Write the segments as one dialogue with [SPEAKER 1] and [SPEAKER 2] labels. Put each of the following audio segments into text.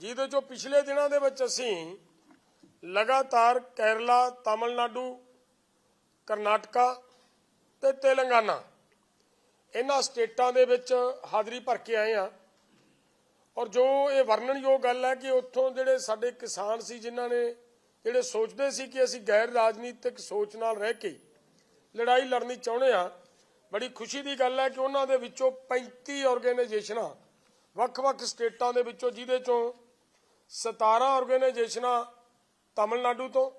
[SPEAKER 1] ਜਿਹਦੇ ਚੋਂ ਪਿਛਲੇ ਦਿਨਾਂ ਦੇ ਵਿੱਚ ਅਸੀਂ ਲਗਾਤਾਰ ਕੇਰਲਾ, ਤਾਮਿਲਨਾਡੂ, ਕਰਨਾਟਕਾ ਤੇ ਤੇਲੰਗਾਨਾ, ਇਹਨਾਂ ਸਟੇਟਾਂ ਦੇ ਵਿੱਚ ਹਾਜ਼ਰੀ ਭਰ ਕੇ ਆਏ ਆ ਔਰ ਜੋ ਇਹ ਵਰਣਨਯੋਗ ਗੱਲ ਹੈ ਕਿ ਉੱਥੋਂ ਜਿਹੜੇ ਸਾਡੇ ਕਿਸਾਨ ਸੀ, ਜਿਨ੍ਹਾਂ ਨੇ ਜਿਹੜੇ ਸੋਚਦੇ ਸੀ ਕਿ ਅਸੀਂ ਗੈਰ ਰਾਜਨੀਤਿਕ ਸੋਚ ਨਾਲ ਰਹਿ ਕੇ ਲੜਾਈ ਲੜਨੀ ਚਾਹੁੰਦੇ ਆ ਬੜੀ ਖੁਸ਼ੀ ਦੀ ਗੱਲ ਹੈ ਕਿ ਉਹਨਾਂ ਦੇ ਵਿੱਚੋਂ 35 ਆਰਗੇਨਾਈਜੇਸ਼ਨਾਂ ਵੱਖ-ਵੱਖ ਸਟੇਟਾਂ ਦੇ ਵਿੱਚੋਂ ਜਿਹਦੇ ਚੋਂ 17 ਆਰਗੇਨਾਈਜੇਸ਼ਨਾਂ ਤਾਮਿਲਨਾਡੂ ਤੋਂ,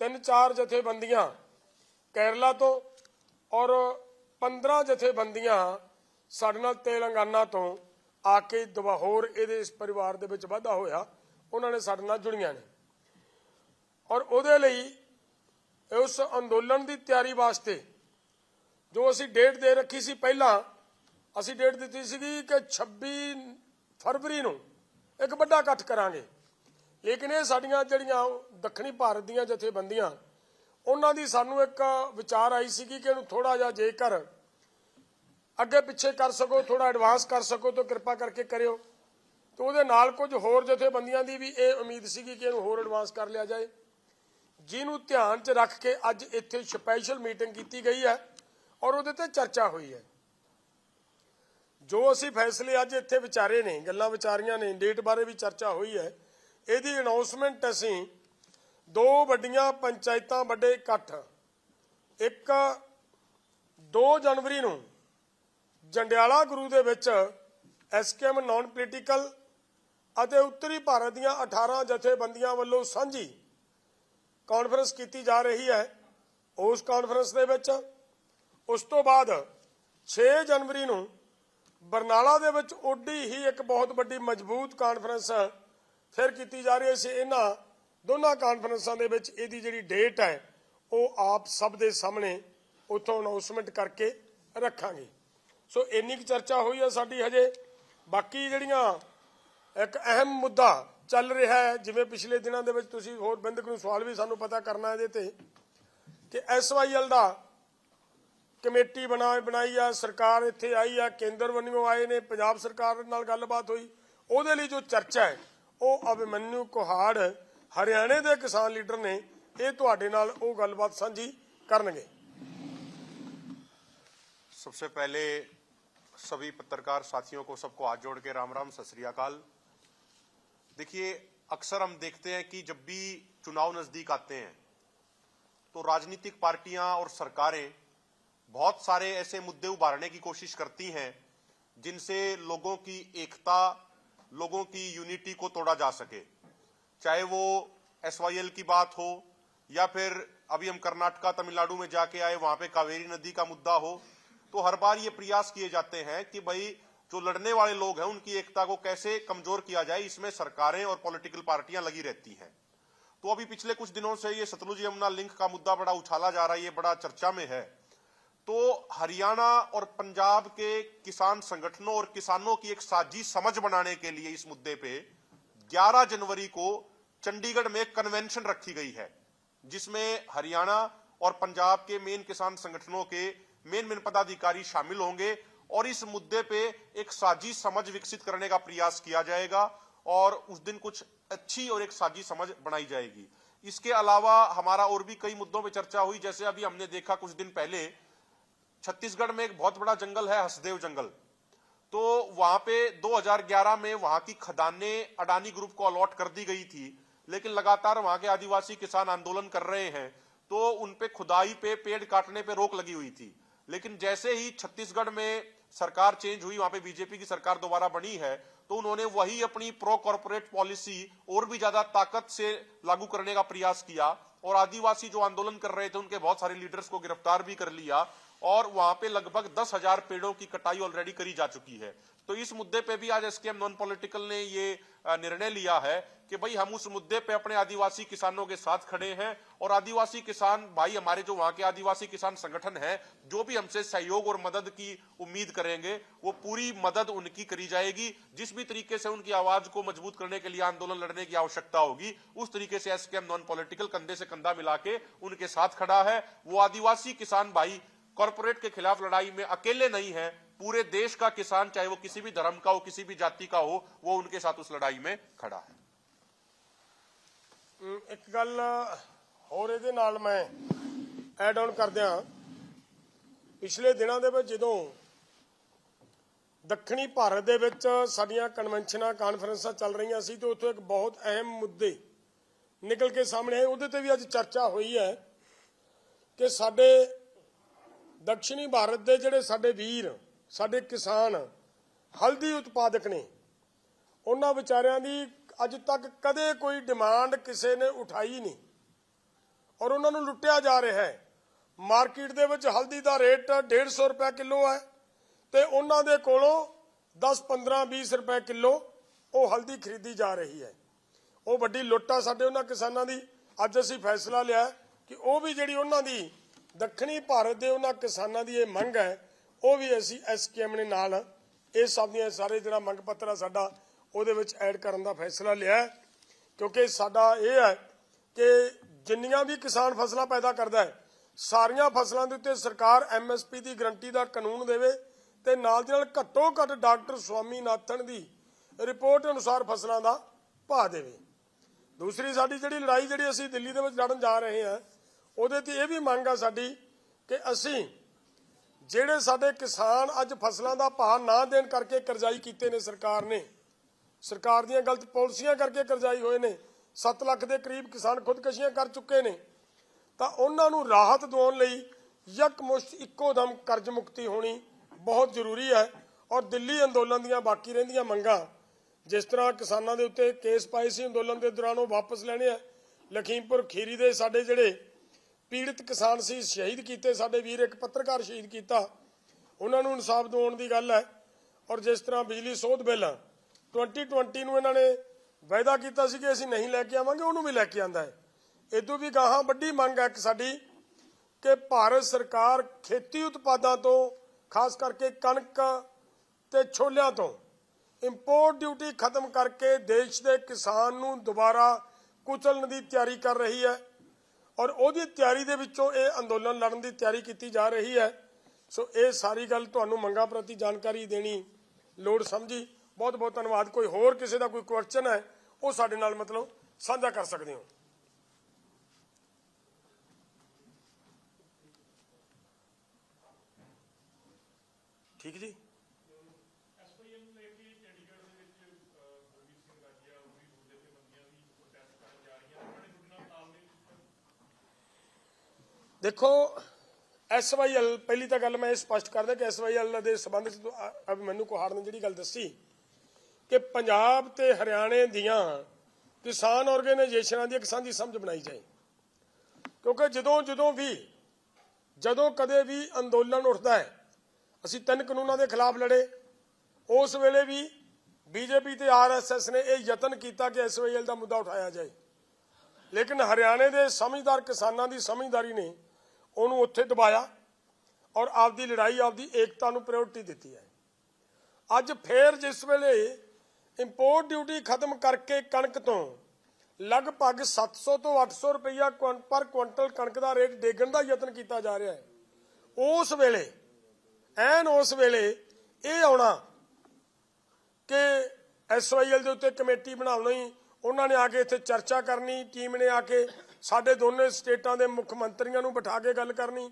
[SPEAKER 1] ਤਿੰਨ ਚਾਰ ਜਥੇਬੰਦੀਆਂ ਕੇਰਲਾ ਤੋਂ ਔਰ 15 ਜਥੇਬੰਦੀਆਂ ਸਾਡੇ ਨਾਲ ਤੇਲੰਗਾਨਾ ਤੋਂ ਆ ਕੇ ਦਵਾਹੋਰ ਇਹਦੇ ਇਸ ਪਰਿਵਾਰ ਦੇ ਵਿੱਚ ਵਾਧਾ ਹੋਇਆ, ਉਹਨਾਂ ਨੇ ਸਾਡੇ ਨਾਲ ਜੁੜੀਆਂ ਨੇ। ਔਰ ਉਹਦੇ ਲਈ ਉਸ ਅੰਦੋਲਨ ਦੀ ਤਿਆਰੀ ਵਾਸਤੇ ਜੋ ਅਸੀਂ ਡੇਟ ਦੇ ਰੱਖੀ ਸੀ ਪਹਿਲਾਂ, ਅਸੀਂ ਡੇਟ ਦਿੱਤੀ ਸੀਗੀ ਕਿ 26 ਫਰਵਰੀ ਨੂੰ ਇੱਕ ਵੱਡਾ ਇਕੱਠ ਕਰਾਂਗੇ। ਲੇਕਿਨ ਇਹ ਸਾਡੀਆਂ ਜਿਹੜੀਆਂ ਦੱਖਣੀ ਭਾਰਤ ਦੀਆਂ ਜਥੇਬੰਦੀਆਂ, ਉਹਨਾਂ ਦੀ ਸਾਨੂੰ ਇੱਕ ਵਿਚਾਰ ਆਈ ਸੀਗੀ ਕਿ ਇਹਨੂੰ ਥੋੜਾ ਜਿਹਾ ਜੇਕਰ ਅੱਗੇ ਪਿੱਛੇ ਕਰ ਸਕੋ ਥੋੜਾ ਐਡਵਾਂਸ ਕਰ ਸਕੋ, ਤਾਂ ਕਿਰਪਾ ਕਰਕੇ ਕਰਿਓ। ਤੇ ਉਹਦੇ ਨਾਲ ਕੁਝ ਹੋਰ ਜਥੇਬੰਦੀਆਂ ਦੀ ਵੀ ਇਹ ਉਮੀਦ ਸੀਗੀ ਕਿ ਇਹਨੂੰ ਹੋਰ ਐਡਵਾਂਸ ਕਰ ਲਿਆ ਜਾਏ। ਜਿਹਨੂੰ ਧਿਆਨ 'ਚ ਰੱਖ ਕੇ ਅੱਜ ਇੱਥੇ ਸਪੈਸ਼ਲ ਮੀਟਿੰਗ ਕੀਤੀ ਗਈ ਹੈ ਔਰ ਉਹਦੇ ਤੇ ਚਰਚਾ ਹੋਈ ਹੈ। ਜੋ ਅਸੀਂ ਫੈਸਲੇ ਅੱਜ ਇੱਥੇ ਵਿਚਾਰੇ ਨੇ, ਗੱਲਾਂ ਵਿਚਾਰੀਆਂ ਨੇ, ਡੇਟ ਬਾਰੇ ਵੀ ਚਰਚਾ ਹੋਈ ਹੈ, ਇਹਦੀ ਅਨਾਉਂਸਮੈਂਟ ਅਸੀਂ ਦੋ ਵੱਡੀਆਂ ਪੰਚਾਇਤਾਂ ਵੱਡੇ ਇਕੱਠ, ਇੱਕ 2 ਜਨਵਰੀ ਨੂੰ ਜੰਡਿਆਲਾ ਗੁਰੂ ਦੇ ਵਿੱਚ ਐਸਕੇਐਮ ਨਾਨ ਪੋਲੀਟੀਕਲ ਅਤੇ ਉੱਤਰੀ ਭਾਰਤ ਦੀਆਂ 18 ਜਥੇਬੰਦੀਆਂ ਵੱਲੋਂ ਸਾਂਝੀ ਕਾਨਫਰੰਸ ਕੀਤੀ ਜਾ ਰਹੀ ਹੈ। ਉਸ ਕਾਨਫਰੰਸ ਦੇ ਵਿੱਚ ਉਸ ਤੋਂ ਬਾਅਦ 6 ਜਨਵਰੀ ਨੂੰ ਬਰਨਾਲਾ ਦੇ ਵਿੱਚ ਓਡੀ ਹੀ ਇੱਕ ਬਹੁਤ ਵੱਡੀ ਮਜ਼ਬੂਤ ਕਾਨਫਰੰਸ ਫਿਰ ਕੀਤੀ ਜਾ ਰਹੀ ਹੈ। ਸੀ ਇਹਨਾਂ ਦੋਨਾਂ ਕਾਨਫਰੰਸਾਂ ਦੇ ਵਿੱਚ ਇਹਦੀ ਜਿਹੜੀ ਡੇਟ ਹੈ, ਉਹ ਆਪ ਸਭ ਦੇ ਸਾਹਮਣੇ ਉਥੋਂ ਅਨਾਉਂਸਮੈਂਟ ਕਰਕੇ ਰੱਖਾਂਗੇ। ਸੋ ਇੰਨੀ ਕੁ ਚਰਚਾ ਹੋਈ ਹੈ ਸਾਡੀ ਹਜੇ। ਬਾਕੀ ਜਿਹੜੀਆਂ ਇੱਕ ਅਹਿਮ ਮੁੱਦਾ ਚੱਲ ਰਿਹਾ ਹੈ, ਜਿਵੇਂ ਪਿਛਲੇ ਦਿਨਾਂ ਦੇ ਵਿੱਚ ਤੁਸੀਂ ਹੋਰ ਬਿੰਦਕ ਨੂੰ ਸਵਾਲ ਵੀ ਸਾਨੂੰ ਪਤਾ ਕਰਨਾ ਇਹਦੇ ਤੇ, ਕਿ ਐਸਵਾਈਐਲ ਦਾ ਕਮੇਟੀ ਬਣਾ ਬਣਾਈ ਆ ਸਰਕਾਰ ਇੱਥੇ ਆਈ ਆ ਕੇਂਦਰ ਵੱਲੋਂ ਆਏ ਨੇ ਪੰਜਾਬ ਸਰਕਾਰ ਨਾਲ ਗੱਲਬਾਤ ਹੋਈ ਉਹਦੇ ਲਈ ਜੋ ਚਰਚਾ ਹੈ ਉਹ ਅਭਿਮਨਿਊ ਕੁਹਾੜ ਹਰਿਆਣੇ ਦੇ ਕਿਸਾਨ ਲੀਡਰ ਨੇ ਇਹ ਤੁਹਾਡੇ ਨਾਲ ਉਹ ਗੱਲਬਾਤ ਸਾਂਝੀ ਕਰਨਗੇ
[SPEAKER 2] सबसे पहले सभी पत्रकार साथियों को सबको हाथ जोड़ के राम राम सत श्री अकाल देखिए अक्सर हम देखते हैं कि जब भी चुनाव नजदीक आते हैं तो राजनीतिक पार्टियां और सरकारें बहुत सारे ऐसे मुद्दे उभारने की कोशिश करती हैं, जिनसे लोगों की एकता, लोगों की यूनिटी को तोड़ा जा सके। चाहे वो एसवाईएल की बात हो, या फिर अभी हम कर्नाटका तमिलनाडु में जाके आए, वहाँ पे कावेरी नदी का मुद्दा हो तो हर बार ये प्रयास किए जाते हैं कि भाई, जो लड़ने वाले लोग हैं, उनकी एकता को कैसे कमज़ोर किया जाए, इसमें सरकारें और पॉलिटिकल पार्टियाँ लगी रहती हैं। तो अभी पिछले कुछ दिनों से ये सतलुज यमुना लिंक का मुद्दा बड़ा उछाला जा रहा है, ये बड़ा चर्चा में है। तो हरियाणा और पंजाब के किसान संगठनों और किसानों की एक साझी समझ बनाने के लिए इस मुद्दे पे 11 जनवरी को चंडीगढ़ में कन्वेंशन रखी गई है, जिसमें हरियाणा और पंजाब के मेन किसान संगठनों के मेन मेन पदाधिकारी शामिल होंगे और इस मुद्दे पे एक साझी समझ विकसित करने का प्रयास किया जाएगा और उस दिन कुछ अच्छी और एक साझी समझ बनाई जाएगी। इसके अलावा हमारा और भी कई मुद्दों पर चर्चा हुई, जैसे अभी हमने देखा कुछ दिन पहले छत्तीसगढ़ में एक बहुत बड़ा जंगल है, हसदेव जंगल। तो वहाँ पे 2011 में वहाँ की खदानें अडानी ग्रुप को अलॉट कर दी गई थी, लेकिन लगातार वहाँ के आदिवासी किसान आंदोलन कर रहे हैं तो उनपे खुदाई पे, पेड़ काटने पे रोक लगी हुई थी। लेकिन जैसे ही छत्तीसगढ़ में सरकार चेंज हुई, वहाँ पे बीजेपी की सरकार दोबारा बनी है तो उन्होंने वही अपनी प्रो कॉर्पोरेट पॉलिसी और भी ज़्यादा ताकत से लागू करने का प्रयास किया, और आदिवासी जो आंदोलन कर रहे थे, उनके बहुत सारे लीडर्स को गिरफ़्तार भी कर लिया और वहाँ पे लगभग दस हज़ार पेड़ों की कटाई ऑलरेडी करी जा चुकी है। तो इस मुद्दे पे भी आज एसकेएम नॉन पॉलिटिकल ने ये निर्णय लिया है कि भाई हम उस मुद्दे पे अपने आदिवासी किसानों के साथ खड़े हैं और आदिवासी किसान, भाई हमारे जो वहाँ के आदिवासी किसान संगठन है, जो भी हमसे सहयोग और मदद की उम्मीद करेंगे, वो पूरी मदद उनकी करी जाएगी। जिस भी तरीके से उनकी आवाज़ को मज़बूत करने के लिए आंदोलन लड़ने की आवश्यकता होगी, उस तरीके से एसकेएम नॉन पॉलिटिकल कंधे से कंधा मिला के उनके साथ खड़ा है। वो आदिवासी किसान भाई कॉरपोरेट के खिलाफ लड़ाई में अकेले नहीं है पूरे देश का किसान चाहे वो किसी भी धर्म का हो किसी भी जाति का हो वो उनके साथ उस लड़ाई में खड़ा है
[SPEAKER 1] ਅਮ ਇੱਕ ਗੱਲ ਹੋਰ ਇਹਦੇ ਨਾਲ ਮੈਂ ਐਡ ਆਨ ਕਰਦਿਆਂ ਪਿਛਲੇ ਦਿਨਾਂ ਦੇ ਵਿੱਚ ਜਦੋਂ ਦੱਖਣੀ ਭਾਰਤ ਦੇ ਵਿੱਚ ਸਾਡੀਆਂ ਕਨਵੈਨਸ਼ਨਾਂ ਕਾਨਫਰੰਸਾਂ ਚੱਲ ਰਹੀਆਂ ਸੀ ਤੇ ਉੱਥੋਂ ਇੱਕ ਬਹੁਤ ਅਹਿਮ ਮੁੱਦੇ ਨਿਕਲ ਕੇ ਸਾਹਮਣੇ ਆਏ ਉਹਦੇ ਤੇ ਵੀ ਅੱਜ ਚਰਚਾ ਹੋਈ ਹੈ ਕਿ ਸਾਡੇ ਦੱਖਣੀ ਭਾਰਤ ਦੇ ਜਿਹੜੇ ਸਾਡੇ ਵੀਰ, ਸਾਡੇ ਕਿਸਾਨ, ਹਲਦੀ ਉਤਪਾਦਕ ਨੇ, ਉਹਨਾਂ ਵਿਚਾਰਿਆਂ ਦੀ ਅੱਜ ਤੱਕ ਕਦੇ ਕੋਈ ਡਿਮਾਂਡ ਕਿਸੇ ਨੇ ਉਠਾਈ ਨਹੀਂ। ਔਰ ਉਹਨਾਂ ਨੂੰ ਲੁੱਟਿਆ ਜਾ ਰਿਹਾ ਹੈ। ਮਾਰਕੀਟ ਦੇ ਵਿੱਚ ਹਲਦੀ ਦਾ ਰੇਟ 150 ਰੁਪਏ ਕਿਲੋ ਹੈ ਤੇ ਉਹਨਾਂ ਦੇ ਕੋਲੋਂ 10 15 20 ਰੁਪਏ ਕਿਲੋ ਉਹ ਹਲਦੀ ਖਰੀਦੀ ਜਾ ਰਹੀ ਹੈ। ਉਹ ਵੱਡੀ ਲੁੱਟ ਆ ਸਾਡੇ ਉਹਨਾਂ ਕਿਸਾਨਾਂ ਦੀ। ਅੱਜ ਅਸੀਂ ਫੈਸਲਾ ਲਿਆ ਕਿ ਉਹ ਵੀ ਜਿਹੜੀ ਉਹਨਾਂ ਦੀ ਦੱਖਣੀ ਭਾਰਤ ਦੇ ਉਹਨਾਂ ਕਿਸਾਨਾਂ ਦੀ ਇਹ ਮੰਗ ਹੈ, ਉਹ ਵੀ ਅਸੀਂ ਐਸਕੇਐਮ ਨੇ ਨਾਲ ਇਹ ਸਭ ਦੀਆਂ ਸਾਰੇ ਜਿਹੜਾ ਮੰਗ ਪੱਤਰ ਆ ਸਾਡਾ, ਉਹਦੇ ਵਿੱਚ ਐਡ ਕਰਨ ਦਾ ਫੈਸਲਾ ਲਿਆ ਕਿਉਂਕਿ ਸਾਡਾ ਇਹ ਹੈ ਕਿ ਜਿੰਨੀਆਂ ਵੀ ਕਿਸਾਨ ਫਸਲਾਂ ਪੈਦਾ ਕਰਦਾ ਹੈ, ਸਾਰੀਆਂ ਫਸਲਾਂ ਦੇ ਉੱਤੇ ਸਰਕਾਰ ਐਮਐਸਪੀ ਦੀ ਗਰੰਟੀ ਦਾ ਕਾਨੂੰਨ ਦੇਵੇ ਤੇ ਨਾਲ ਦੀ ਨਾਲ ਘੱਟੋ ਘੱਟ ਡਾਕਟਰ ਸਵਾਮੀਨਾਥਨ ਦੀ ਰਿਪੋਰਟ ਅਨੁਸਾਰ ਫਸਲਾਂ ਦਾ ਭਾਅ ਦੇਵੇ। ਦੂਸਰੀ ਸਾਡੀ ਜਿਹੜੀ ਲੜਾਈ ਜਿਹੜੀ ਅਸੀਂ ਦਿੱਲੀ ਦੇ ਵਿੱਚ ਲੜਨ ਜਾ ਰਹੇ ਹਾਂ ਉਹਦੇ ਤੇ ਇਹ ਵੀ ਮੰਗ ਆ ਸਾਡੀ ਕਿ ਅਸੀਂ ਜਿਹੜੇ ਸਾਡੇ ਕਿਸਾਨ ਅੱਜ ਫਸਲਾਂ ਦਾ ਭਾਅ ਨਾ ਦੇਣ ਕਰਕੇ ਕਰਜ਼ਾਈ ਕੀਤੇ ਨੇ ਸਰਕਾਰ ਨੇ, ਸਰਕਾਰ ਦੀਆਂ ਗਲਤ ਪਾਲਿਸੀਆਂ ਕਰਕੇ ਕਰਜ਼ਾਈ ਹੋਏ ਨੇ 7 ਲੱਖ ਦੇ ਕਰੀਬ ਕਿਸਾਨ ਖੁਦਕਸ਼ੀਆਂ ਕਰ ਚੁੱਕੇ ਨੇ, ਤਾਂ ਉਹਨਾਂ ਨੂੰ ਰਾਹਤ ਦਿਵਾਉਣ ਲਈ ਯਕਮੁਸ਼ਤ ਇੱਕੋ ਦਮ ਕਰਜ਼ ਮੁਕਤੀ ਹੋਣੀ ਬਹੁਤ ਜ਼ਰੂਰੀ ਹੈ ਔਰ ਦਿੱਲੀ ਅੰਦੋਲਨ ਦੀਆਂ ਬਾਕੀ ਰਹਿੰਦੀਆਂ ਮੰਗਾਂ, ਜਿਸ ਤਰ੍ਹਾਂ ਕਿਸਾਨਾਂ ਦੇ ਉੱਤੇ ਕੇਸ ਪਾਏ ਸੀ ਅੰਦੋਲਨ ਦੇ ਦੌਰਾਨ ਉਹ ਵਾਪਸ ਲੈਣੇ ਆ, ਲਖੀਮਪੁਰ ਖੀਰੀ ਦੇ ਸਾਡੇ ਜਿਹੜੇ ਪੀੜਤ ਕਿਸਾਨ ਸੀ, ਸ਼ਹੀਦ ਕੀਤੇ, ਸਾਡੇ ਵੀਰ ਇੱਕ ਪੱਤਰਕਾਰ ਸ਼ਹੀਦ ਕੀਤਾ। ਉਹਨਾਂ ਨੂੰ ਇਨਸਾਫ ਦਿਵਾਉਣ ਦੀ ਗੱਲ ਹੈ। ਔਰ ਜਿਸ ਤਰ੍ਹਾਂ ਬਿਜਲੀ ਸੋਧ ਬਿੱਲ 2020 ਨੂੰ ਇਹਨਾਂ ਨੇ ਵਾਅਦਾ ਕੀਤਾ ਸੀ ਕਿ ਅਸੀਂ ਨਹੀਂ ਲੈ ਕੇ ਆਵਾਂਗੇ, ਉਹਨੂੰ ਵੀ ਲੈ ਕੇ ਆਂਦਾ ਹੈ। ਇਦੋਂ ਵੀ ਗਾਹਾਂ ਵੱਡੀ ਮੰਗ ਹੈ ਕਿ ਸਾਡੀ ਕਿ ਭਾਰਤ ਸਰਕਾਰ ਖੇਤੀ ਉਤਪਾਦਾਂ ਤੋਂ, ਖਾਸ ਕਰਕੇ ਕਣਕ ਤੇ ਛੋਲਿਆਂ ਤੋਂ ਇੰਪੋਰਟ ਡਿਊਟੀ ਖਤਮ ਕਰਕੇ ਦੇਸ਼ ਦੇ ਕਿਸਾਨ ਨੂੰ ਦੁਬਾਰਾ ਕੁਚਲਣ ਦੀ ਤਿਆਰੀ ਕਰ ਰਹੀ ਹੈ। ਔਰ ਉਹਦੀ ਤਿਆਰੀ ਦੇ ਵਿੱਚੋਂ ਇਹ ਅੰਦੋਲਨ ਲੜਨ ਦੀ ਤਿਆਰੀ ਕੀਤੀ ਜਾ ਰਹੀ ਹੈ। ਸੋ ਇਹ ਸਾਰੀ ਗੱਲ ਤੁਹਾਨੂੰ ਮੰਗਾਂ ਪ੍ਰਤੀ ਜਾਣਕਾਰੀ ਦੇਣੀ ਲੋੜ ਸਮਝੀ। ਬਹੁਤ ਬਹੁਤ ਧੰਨਵਾਦ। ਕੋਈ ਹੋਰ ਕਿਸੇ ਦਾ ਕੋਈ ਕੁਐਸਚਨ ਹੈ, ਉਹ ਸਾਡੇ ਨਾਲ ਮਤਲਬ ਸਾਂਝਾ ਕਰ ਸਕਦੇ ਹੋ। ਠੀਕ ਜੀ
[SPEAKER 3] ਐਸਪੀਐਮ ਲੈ ਕੇ ਚੰਡੀਗੜ੍ਹ ਦੇ ਵਿੱਚ ਅਹ, ਬਲਬੀਰ ਸਿੰਘ ਰਾਜੀਆ ਉਹ ਵੀ ਦੂਜੇ ਤੇ ਬੰਦੀਆਂ ਦੀ ਪ੍ਰੋਟੈਸਟ ਕਰਨ ਜਾ ਰਹੀਆਂ ਉਹਨਾਂ ਨੇ ਤੁਹਾਡੇ ਨਾਲ ਤਾਲਮੇਲ ਕੀਤਾ
[SPEAKER 1] ਦੇਖੋ ਐਸਵਾਈਐਲ ਪਹਿਲੀ ਤਾਂ ਗੱਲ ਮੈਂ ਇਹ ਸਪਸ਼ਟ ਕਰਦਾ ਕਿ ਐਸਵਾਈਐਲ ਦੇ ਸੰਬੰਧ ਚ ਮੈਨੂੰ ਕੋਹਾੜ ਨੇ ਜਿਹੜੀ ਗੱਲ ਦੱਸੀ ਕਿ ਪੰਜਾਬ ਤੇ ਹਰਿਆਣੇ ਦੀਆਂ ਕਿਸਾਨ ਆਰਗੇਨਾਈਜੇਸ਼ਨਾਂ ਦੀ ਇੱਕ ਸਾਂਝੀ ਸਮਝ ਬਣਾਈ ਜਾਏ। ਕਿਉਂਕਿ ਜਦੋਂ ਜਦੋਂ ਵੀ, ਜਦੋਂ ਕਦੇ ਵੀ ਅੰਦੋਲਨ ਉੱਠਦਾ ਹੈ, ਅਸੀਂ ਤਿੰਨ ਕਾਨੂੰਨਾਂ ਦੇ ਖਿਲਾਫ ਲੜੇ। ਉਸ ਵੇਲੇ ਵੀ ਬੀਜੇਪੀ ਤੇ ਆਰਐਸਐਸ ਨੇ ਇਹ ਯਤਨ ਕੀਤਾ ਕਿ ਐਸਵਾਈਐਲ ਦਾ ਮੁੱਦਾ ਉਠਾਇਆ ਜਾਏ। ਲੇਕਿਨ ਹਰਿਆਣੇ ਦੇ ਸਮਝਦਾਰ ਕਿਸਾਨਾਂ ਦੀ ਸਮਝਦਾਰੀ ਨੇ ਉਹਨੂੰ ਉੱਥੇ ਦਬਾਇਆ ਔਰ ਆਪਦੀ ਲੜਾਈ, ਆਪਦੀ ਏਕਤਾ ਨੂੰ ਪ੍ਰਾਇੋਰਟੀ ਦਿੱਤੀ ਹੈ। ਅੱਜ ਫੇਰ ਜਿਸ ਵੇਲੇ ਇੰਪੋਰਟ ਡਿਊਟੀ ਖਤਮ ਕਰਕੇ ਕਣਕ ਤੋਂ ਲਗਭਗ 700 ਤੋਂ 800 ਰੁਪਈਆ ਕੁਇੰ- ਪਰ ਕੁਇੰਟਲ ਕਣਕ ਦਾ ਰੇਟ ਡੇਗਣ ਦਾ ਯਤਨ ਕੀਤਾ ਜਾ ਰਿਹਾ ਹੈ। ਉਸ ਵੇਲੇ, ਐਨ ਉਸ ਵੇਲੇ ਇਹ ਆਉਣਾ ਕਿ ਐਸਵਾਈਐਲ ਦੇ ਉੱਤੇ ਕਮੇਟੀ ਬਣਾਉਣੀ, ਉਹਨਾਂ ਨੇ ਆ ਕੇ ਇੱਥੇ ਚਰਚਾ ਕਰਨੀ ਟੀਮ ਨੇ ਆ ਕੇ ਸਾਡੇ ਦੋਨੇ ਸਟੇਟਾਂ ਦੇ ਮੁੱਖ ਮੰਤਰੀਆਂ ਨੂੰ ਬਿਠਾ ਕੇ ਗੱਲ ਕਰਨੀ।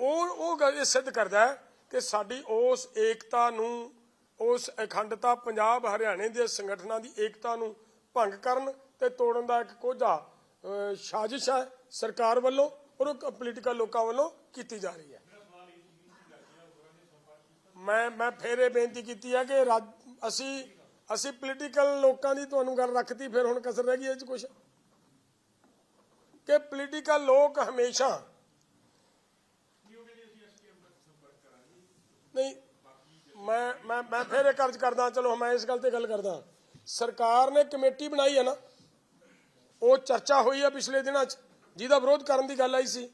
[SPEAKER 1] ਉਹ ਉਹ ਗੱਲ ਇਹ ਸਿੱਧ ਕਰਦਾ ਹੈ ਕਿ ਸਾਡੀ ਉਸ ਏਕਤਾ ਨੂੰ, ਉਸ ਅਖੰਡਤਾ ਪੰਜਾਬ ਹਰਿਆਣੇ ਦੇ ਸੰਗਠਨਾਂ ਦੀ ਏਕਤਾ ਨੂੰ ਭੰਗ ਕਰਨ ਤੇ ਤੋੜਨ ਦਾ ਇੱਕ ਕੋਝਾ ਸਾਜ਼ਿਸ਼ ਹੈ ਸਰਕਾਰ ਵੱਲੋਂ ਔਰ ਪੋਲੀਟੀਕਲ ਲੋਕਾਂ ਵੱਲੋਂ ਕੀਤੀ ਜਾ ਰਹੀ ਹੈ। ਮੈਂ ਮੈਂ ਫੇਰ ਇਹ ਬੇਨਤੀ ਕੀਤੀ ਹੈ ਕਿ ਰਾਜ- ਅਸੀਂ ਅਸੀਂ ਪੋਲੀਟੀਕਲ ਲੋਕਾਂ ਦੀ ਤੁਹਾਨੂੰ ਗੱਲ ਰੱਖਤੀ, ਫਿਰ ਹੁਣ ਕਸਰ ਰਹਿ ਗਈ ਇਹ ਚ ਕੁਛ। ਕਿ ਪੋਲੀਟੀਕਲ ਲੋਕ ਹਮੇਸ਼ਾ। ਨਹੀਂ, ਮੈਂ ਮੈਂ ਮੈਂ ਫਿਰ ਇਹ ਕਰਜ ਕਰਦਾ, ਚਲੋ ਮੈਂ ਇਸ ਗੱਲ ਤੇ ਗੱਲ ਕਰਦਾ। ਸਰਕਾਰ ਨੇ ਕਮੇਟੀ ਬਣਾਈ ਹੈ ਨਾ, ਉਹ ਚਰਚਾ ਹੋਈ ਹੈ ਪਿਛਲੇ ਦਿਨਾਂ 'ਚ, ਜਿਹਦਾ ਵਿਰੋਧ ਕਰਨ ਦੀ ਗੱਲ ਆਈ ਸੀ।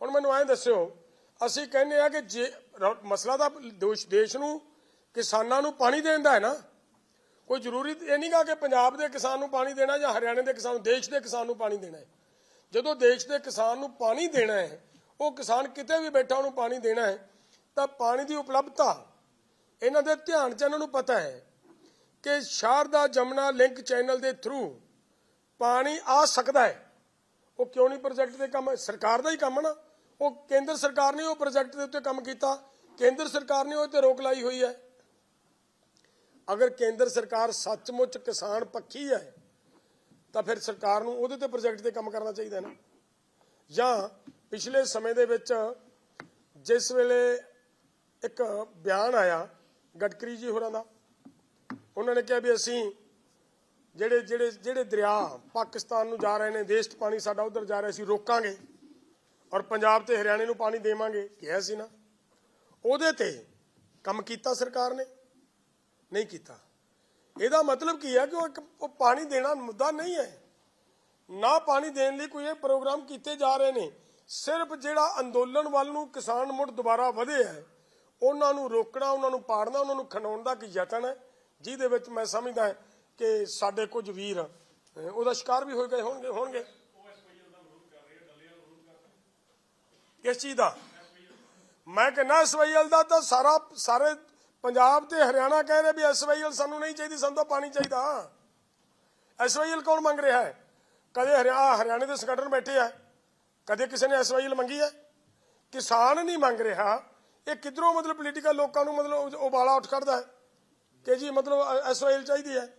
[SPEAKER 1] ਹੁਣ ਮੈਨੂੰ ਐਂ ਦੱਸਿਓ, ਅਸੀਂ ਕਹਿੰਦੇ ਆ ਕਿ ਜੇ ਮਸਲਾ ਤਾਂ ਦੇਸ਼ ਨੂੰ, ਕਿਸਾਨਾਂ ਨੂੰ ਪਾਣੀ ਦੇਣ ਦਾ ਹੈ ਨਾ। ਕੋਈ ਜ਼ਰੂਰੀ ਇਹ ਨਹੀਂ ਗਾ ਕਿ ਪੰਜਾਬ ਦੇ ਕਿਸਾਨ ਨੂੰ ਪਾਣੀ ਦੇਣਾ ਜਾਂ ਹਰਿਆਣੇ ਦੇ ਕਿਸਾਨ ਨੂੰ, ਦੇਸ਼ ਦੇ ਕਿਸਾਨ ਨੂੰ ਪਾਣੀ ਦੇਣਾ ਹੈ। ਜਦੋਂ ਦੇਸ਼ ਦੇ ਕਿਸਾਨ ਨੂੰ ਪਾਣੀ ਦੇਣਾ ਹੈ, ਉਹ ਕਿਸਾਨ ਕਿਤੇ ਵੀ ਬੈਠਾ ਉਹਨੂੰ ਪਾਣੀ ਦੇਣਾ ਹੈ, ਤਾਂ ਪਾਣੀ ਦੀ ਉਪਲਬਧਤਾ, ਇਹਨਾਂ ਦੇ ਧਿਆਨ 'ਚ ਇਹਨਾਂ ਨੂੰ ਪਤਾ ਹੈ ਕਿ ਸ਼ਾਰਦਾ ਜਮਨਾ ਲਿੰਕ ਚੈਨਲ ਦੇ ਥਰੂ ਪਾਣੀ ਆ ਸਕਦਾ ਹੈ। ਉਹ ਕਿਉਂ ਨਹੀਂ ਪ੍ਰੋਜੈਕਟ ਦੇ ਕੰਮ, ਸਰਕਾਰ ਦਾ ਹੀ ਕੰਮ ਨਾ। ਉਹ ਕੇਂਦਰ ਸਰਕਾਰ ਨੇ ਉਹ ਪ੍ਰੋਜੈਕਟ ਦੇ ਉੱਤੇ ਕੰਮ ਕੀਤਾ। ਕੇਂਦਰ ਸਰਕਾਰ ਨੇ ਉਹ ਤੇ ਰੋਕ ਲਾਈ ਹੋਈ ਹੈ। ਅਗਰ ਕੇਂਦਰ ਸਰਕਾਰ ਸੱਚਮੁੱਚ ਕਿਸਾਨ ਪੱਖੀ ਹੈ ਤਾਂ ਫਿਰ ਸਰਕਾਰ ਨੂੰ ਉਹਦੇ ਤੇ ਪ੍ਰੋਜੈਕਟ ਤੇ ਕੰਮ ਕਰਨਾ ਚਾਹੀਦਾ ਨਾ। ਜਾਂ ਪਿਛਲੇ ਸਮੇਂ ਦੇ ਵਿੱਚ ਜਿਸ ਵੇਲੇ ਇੱਕ ਬਿਆਨ ਆਇਆ ਗਡਕਰੀ ਜੀ ਹੋਰਾਂ ਦਾ, ਉਹਨਾਂ ਨੇ ਕਿਹਾ ਵੀ ਅਸੀਂ ਜਿਹੜੇ ਜਿਹੜੇ ਜਿਹੜੇ ਦਰਿਆ ਪਾਕਿਸਤਾਨ ਨੂੰ ਜਾ ਰਹੇ ਨੇ ਦੇਸ਼ 'ਚ ਪਾਣੀ ਸਾਡਾ ਉਧਰ ਜਾ ਰਿਹਾ ਸੀ ਰੋਕਾਂਗੇ ਔਰ ਪੰਜਾਬ ਤੇ ਹਰਿਆਣੇ ਨੂੰ ਪਾਣੀ ਦੇਵਾਂਗੇ, ਕਿਹਾ ਸੀ ਨਾ। ਉਹਦੇ ਤੇ ਕੰਮ ਕੀਤਾ ਸਰਕਾਰ ਨੇ? ਨਹੀਂ ਕੀਤਾ। ਇਹਦਾ ਮਤਲਬ ਕੀ ਹੈ ਕਿ ਉਹ ਇੱਕ ਉਹ ਪਾਣੀ ਦੇਣਾ ਮੁੱਦਾ ਨਹੀਂ ਹੈ। ਨਾ ਪਾਣੀ ਦੇਣ ਲਈ ਕੋਈ ਇਹ ਪ੍ਰੋਗਰਾਮ ਕੀਤੇ ਜਾ ਰਹੇ ਨੇ। ਸਿਰਫ ਜਿਹੜਾ ਅੰਦੋਲਨ ਵੱਲ ਨੂੰ ਕਿਸਾਨ ਮੁੜ ਦੁਬਾਰਾ ਵਧੇ ਹੈ, ਉਹਨਾਂ ਨੂੰ ਰੋਕਣਾ, ਉਹਨਾਂ ਨੂੰ ਪਾੜਨਾ, ਉਹਨਾਂ ਨੂੰ ਖਣਾਉਣ ਦਾ ਕੀ ਯਤਨ ਹੈ? ਜਿਹਦੇ ਵਿੱਚ ਮੈਂ ਸਮਝਦਾ ਕਿ ਸਾਡੇ ਕੁਝ ਵੀਰ ਉਹਦਾ ਸ਼ਿਕਾਰ ਵੀ ਹੋਏ ਗਏ ਹੋਣਗੇ ਹੋਣਗੇ। ਕਿਸ ਚੀਜ਼ ਦਾ? ਮੈਂ ਕਹਿੰਦਾ ਐਸਵਾਈਐਲ ਦਾ ਤਾਂ ਸਾਰਾ, ਸਾਰੇ ਪੰਜਾਬ ਤੇ ਹਰਿਆਣਾ ਕਹਿ ਰਹੇ ਵੀ ਐਸਵਾਈਐਲ ਸਾਨੂੰ ਨਹੀਂ ਚਾਹੀਦੀ, ਸਾਨੂੰ ਤਾਂ ਪਾਣੀ ਚਾਹੀਦਾ। ਐਸਵਾਈਐਲ ਕੌਣ ਮੰਗ ਰਿਹਾ ਹੈ? ਕਦੇ ਹਰਿਆ ਹਰਿਆਣੇ ਦੇ ਸੰਗਠਨ ਬੈਠੇ ਆ। ਕਦੇ ਕਿਸੇ ਨੇ ਐਸਵਾਈਐਲ ਮੰਗੀ ਹੈ? ਕਿਸਾਨ ਨਹੀਂ ਮੰਗ ਰਿਹਾ। ਇਹ ਕਿਧਰੋਂ ਮਤਲਬ ਪੋਲੀਟੀਕਲ ਲੋਕਾਂ ਨੂੰ ਮਤਲਬ ਉਬਾਲਾ ਉੱਠ ਖੜਦਾ ਹੈ? ਕਿ ਜੀ ਮਤਲਬ ਐਸਵਾਈਐਲ ਚਾਹੀਦੀ ਹੈ?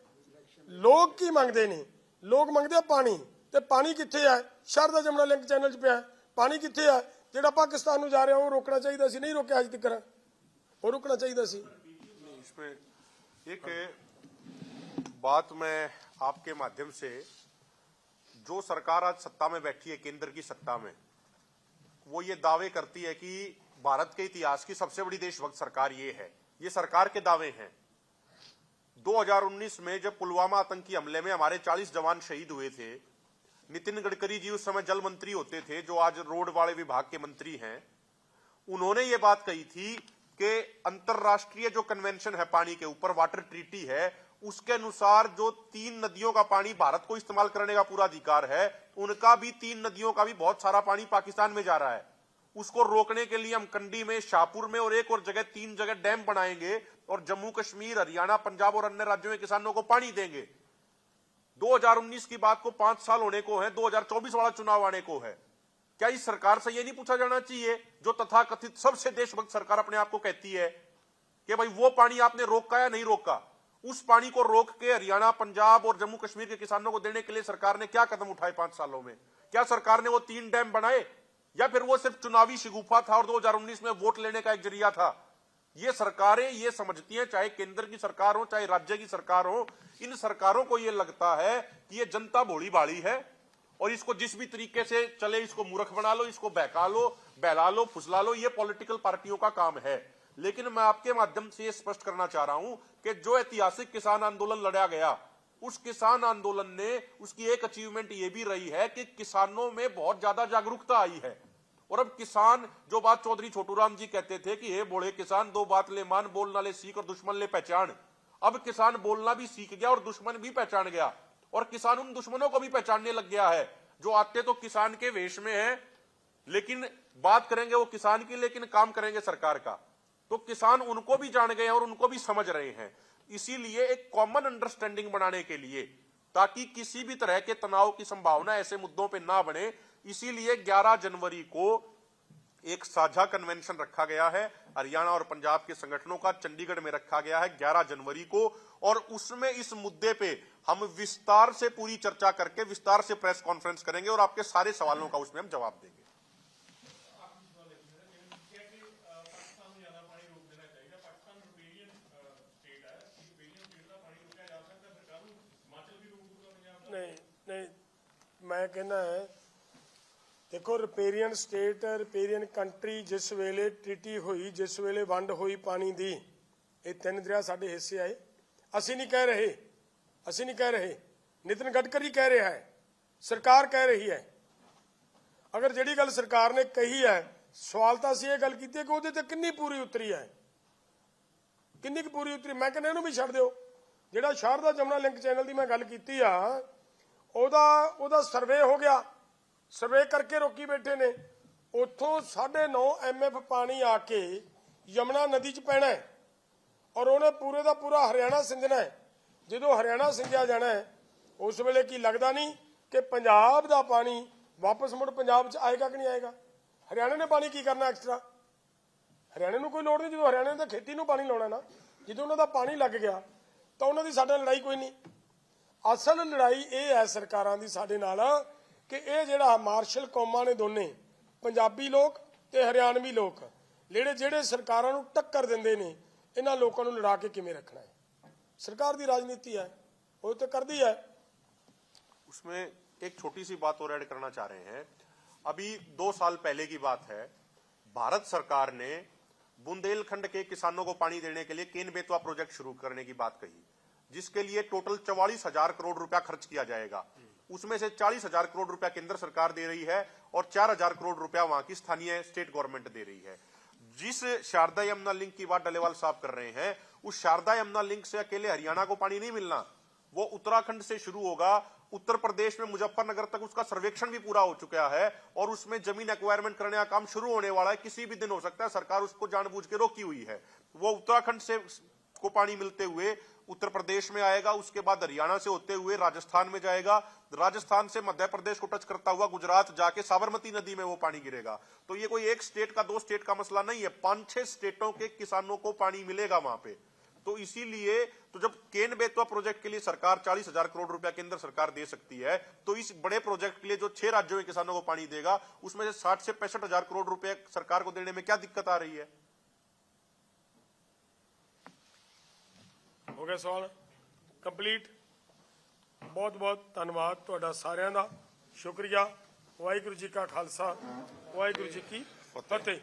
[SPEAKER 1] ਲੋਕ ਕੀ ਮੰਗਦੇ ਨੇ? ਲੋਕ ਮੰਗਦੇ ਆ ਪਾਣੀ। ਤੇ ਪਾਣੀ ਕਿੱਥੇ ਹੈ ਸ਼ਰਦਾ ਜਮਨਾ ਲਿੰਕ ਚੈਨਲ 'ਚ ਪਿਆ ਪਾਣੀ ਕਿੱਥੇ ਹੈ ਜਿਹੜਾ ਪਾਕਿਸਤਾਨ ਨੂੰ ਜਾ ਰਿਹਾ, ਉਹ ਰੋਕਣਾ ਚਾਹੀਦਾ ਸੀ, ਨਹੀਂ ਰੋਕਿਆ ਅੱਜ ਤੱਕ ਉਹ ਰੁਕਣਾ ਚਾਹੀਦਾ ਸੀ
[SPEAKER 2] इसमें एक बात मैं आपके माध्यम से जो सरकार आज सत्ता में बैठी है केंद्र की सत्ता में वो ये दावे करती है कि भारत के इतिहास की सबसे बड़ी देशभक्त सरकार ये है ये सरकार के दावे हैं 2019 में जब पुलवामा आतंकी हमले में हमारे 40 जवान शहीद हुए थे नितिन गडकरी जी उस समय जल मंत्री होते थे जो आज रोड वाले विभाग के मंत्री हैं उन्होंने ये बात कही थी कि अंतरराष्ट्रीय जो कन्वेंशन है पानी के ऊपर वाटर ट्रीटी है, उसके अनुसार जो तीन नदियों का पानी भारत को इस्तेमाल करने का पूरा अधिकार है, उनका भी तीन नदियों का भी बहुत सारा पानी पाकिस्तान में जा रहा है। उसको रोकने के लिए हम कंडी में, शाहपुर में और एक और जगह, तीन जगह डैम बनाएँगे और जम्मू कश्मीर, हरियाणा, पंजाब और अन्य राज्यों में किसानों को पानी देंगे। 2019 की बात को पाँच साल होने को है 2024 वाला चुनाव आने को है। क्या इस सरकार से यह नहीं पूछा जाना चाहिए जो तथाकथित सबसे देशभक्त सरकार अपने आप को कहती है कि भाई वो पानी आपने रोका या नहीं रोका? उस पानी को रोक के हरियाणा, पंजाब और जम्मू कश्मीर के किसानों को देने के लिए सरकार ने क्या कदम उठाए पाँच सालों में? क्या सरकार ने वो तीन डैम बनाए? या फिर वो सिर्फ़ चुनावी शिगुफा था और 2019 में वोट लेने का एक ज़रिया था? ये सरकारें ये समझती हैं, चाहे केंद्र की सरकार हो, चाहे राज्य की सरकार हो, इन सरकारों को ये लगता है कि ये जनता भोली भाली है। और इसको जिस भी तरीके से चले, इसको मूर्ख बना लो, इसको बहका लो, बहला लो, फुसला लो, ये पॉलिटिकल पार्टियों का काम है। लेकिन मैं आपके माध्यम से ये स्पष्ट करना चाह रहा हूँ कि जो ऐतिहासिक किसान आंदोलन लड़ा गया, उस किसान आंदोलन ने, उसकी एक अचीवमेंट ये भी रही है कि किसानों में बहुत ज़्यादा जागरूकता आई है। और अब किसान, जो बात चौधरी छोटूराम जी कहते थे कि, हे बोले किसान, दो बात ले मान, बोलना ले सीख और दुश्मन ले पहचान। अब किसान बोलना भी सीख गया और दुश्मन भी पहचान गया। और किसान उन दुश्मनों को भी पहचानने लग गया है। जो आते तो किसान के वेश में है, लेकिन बात करेंगे वो किसान की, लेकिन काम करेंगे सरकार का। तो किसान उनको भी जान गए हैं और उनको भी समझ रहे हैं। इसीलिए एक कॉमन अंडरस्टैंडिंग बनाने के लिए, ताकि किसी भी तरह के तनाव की संभावना ऐसे मुद्दों पे ना बने। इसीलिए 11 जनवरी को एक साझा कन्वेंशन रखा गया है। हरियाणा और पंजाब के संगठनों का चंडीगढ़ में रखा गया है 11 जनवरी को, और उसमें इस मुद्दे पे हम विस्तार से पूरी चर्चा करके विस्तार से प्रेस कॉन्फ्रेंस करेंगे और आपके सारे सवालों का उसमें हम जवाब देंगे।
[SPEAKER 3] नहीं
[SPEAKER 1] नहीं, मैं कहना है ਦੇਖੋ ਰਿਪੇਰੀਅਨ ਸਟੇਟ ਰਿਪੇਰੀਅਨ ਕੰਟਰੀ ਜਿਸ ਵੇਲੇ ਟ੍ਰੀਟੀ ਹੋਈ, ਜਿਸ ਵੇਲੇ ਵੰਡ ਹੋਈ ਪਾਣੀ ਦੀ, ਇਹ ਤਿੰਨ ਦਰਿਆ ਸਾਡੇ ਹਿੱਸੇ ਆਏ। ਅਸੀਂ ਨਹੀਂ ਕਹਿ ਰਹੇ, ਅਸੀਂ ਨਹੀਂ ਕਹਿ ਰਹੇ। ਨਿਤਿਨ ਗਡਕਰੀ ਕਹਿ ਰਿਹਾ ਹੈ, ਸਰਕਾਰ ਕਹਿ ਰਹੀ ਹੈ। ਅਗਰ ਜਿਹੜੀ ਗੱਲ ਸਰਕਾਰ ਨੇ ਕਹੀ ਹੈ, ਸਵਾਲ ਤਾਂ ਅਸੀਂ ਇਹ ਗੱਲ ਕੀਤੀ ਹੈ ਕਿ ਉਹਦੇ ਤੇ ਕਿੰਨੀ ਪੂਰੀ ਉਤਰੀ ਹੈ। ਕਿੰਨੀ ਕੁ ਪੂਰੀ ਉਤਰੀ? ਮੈਂ ਕਹਿੰਦਾ ਇਹਨੂੰ ਵੀ ਛੱਡ ਦਿਓ। ਜਿਹੜਾ ਸ਼ਾਰਦਾ ਜਮਨਾ ਲਿੰਕ ਚੈਨਲ ਦੀ ਮੈਂ ਗੱਲ ਕੀਤੀ ਆ, ਉਹਦਾ ਉਹਦਾ ਸਰਵੇ ਹੋ ਗਿਆ। ਸਰਵੇ ਕਰਕੇ ਰੋਕੀ ਬੈਠੇ ਨੇ। ਉੱਥੋਂ 9.5 ਐਮਐਫ ਪਾਣੀ ਆ ਕੇ ਯਮੁਨਾ ਨਦੀ 'ਚ ਪੈਣਾ ਹੈ ਔਰ ਉਹਨੇ ਪੂਰੇ ਦਾ ਪੂਰਾ ਹਰਿਆਣਾ ਸਿੰਜਣਾ ਹੈ। ਜਦੋਂ ਹਰਿਆਣਾ ਸਿੰਜਿਆ ਜਾਣਾ ਹੈ, ਉਸ ਵੇਲੇ ਕੀ ਲੱਗਦਾ ਨਹੀਂ ਕਿ ਪੰਜਾਬ ਦਾ ਪਾਣੀ ਵਾਪਸ ਮੁੜ ਪੰਜਾਬ 'ਚ ਆਏਗਾ ਕਿ ਨਹੀਂ ਆਏਗਾ? ਹਰਿਆਣੇ ਨੇ ਪਾਣੀ ਕੀ ਕਰਨਾ ਐਕਸਟਰਾ ਹਰਿਆਣੇ ਨੂੰ ਕੋਈ ਲੋੜ ਨਹੀਂ, ਜਦੋਂ ਹਰਿਆਣੇ ਨੇ ਤਾਂ ਖੇਤੀ ਨੂੰ ਪਾਣੀ ਲਾਉਣਾ ਨਾ। ਜਦੋਂ ਉਹਨਾਂ ਦਾ ਪਾਣੀ ਲੱਗ ਗਿਆ, ਤਾਂ ਉਹਨਾਂ ਦੀ ਸਾਡੇ ਨਾਲ ਲੜਾਈ ਕੋਈ ਨਹੀਂ। ਅਸਲ ਲੜਾਈ ਇਹ ਹੈ ਸਰਕਾਰਾਂ ਦੀ ਸਾਡੇ ਨਾਲ ਕਿ ਇਹ ਜਿਹੜਾ ਮਾਰਸ਼ਲ ਕੌਮਾਂ ਨੇ ਦੋਨੇ ਪੰਜਾਬੀ ਲੋਕ ਤੇ ਹਰਿਆਣਵੀ ਲੋਕ ਜਿਹੜੇ ਜਿਹੜੇ ਸਰਕਾਰਾਂ ਨੂੰ ਟੱਕਰ ਦਿੰਦੇ ਨੇ ਇਹਨਾਂ ਲੋਕਾਂ ਨੂੰ ਲੜਾ ਕੇ ਕਿਵੇਂ ਰੱਖਣਾ ਹੈ ਸਰਕਾਰ ਦੀ ਰਾਜਨੀਤੀ ਹੈ ਉਹ ਤਾਂ ਕਰਦੀ ਹੈ
[SPEAKER 2] उसमें एक छोटी सी बात और ऐड करना चाह रहे हैं अभी दो साल पहले की बात है भारत सरकार ने बुंदेलखंड के किसानों को पानी देने के लिए केन बेतवा प्रोजेक्ट शुरू करने की बात कही जिसके लिए टोटल चौवालीस हजार करोड़ रुपया खर्च किया जाएगा उसमें से चालीस हज़ार करोड़ रुपया केंद्र सरकार दे रही है और चार हज़ार करोड़ रुपया वहाँ की स्थानीय स्टेट गवर्नमेंट दे रही है। जिस शारदा यमुना लिंक की बात डलेवाल साहब कर रहे हैं, उस शारदा यमुना लिंक से अकेले हरियाणा को पानी नहीं मिलना, वो उत्तराखंड से शुरू होगा, उत्तर प्रदेश में मुजफ्फरनगर तक उसका सर्वेक्षण भी पूरा हो चुका है और उसमें ज़मीन एक्वायरमेंट करने का काम शुरू होने वाला है, किसी भी दिन हो सकता है सरकार उसको जानबूझ के रोकी हुई है। वो उत्तराखंड से को पानी मिलते हुए उत्तर प्रदेश में आएगा, उसके बाद हरियाणा से होते हुए राजस्थान में जाएगा। राजस्थान से मध्य प्रदेश को टच करता हुआ गुजरात जाके साबरमती नदी में वो पानी गिरेगा। तो ये कोई एक स्टेट का, दो स्टेट का मसला नहीं है पाँच छह स्टेटों के किसानों को पानी मिलेगा वहाँ पे। तो इसीलिए तो जब केन बेतवा प्रोजेक्ट के लिए सरकार चालीस हज़ार करोड़ रुपया केंद्र सरकार दे सकती है तो इस बड़े प्रोजेक्ट के लिए जो छह राज्यों के किसानों को पानी देगा, उसमें से साठ से पैंसठ हज़ार करोड़ रुपया सरकार को देने में क्या दिक्कत आ रही है?
[SPEAKER 1] ਹੋ ਗਿਆ ਸਵਾਲ। ਕੰਪਲੀਟ ਬਹੁਤ ਬਹੁਤ ਧੰਨਵਾਦ ਤੁਹਾਡਾ ਸਾਰਿਆਂ ਦਾ। ਸ਼ੁਕਰੀਆ। ਵਾਹਿਗੁਰੂ ਜੀ ਕਾ ਖਾਲਸਾ। ਵਾਹਿਗੁਰੂ ਜੀ ਕੀ ਫਤਿਹ।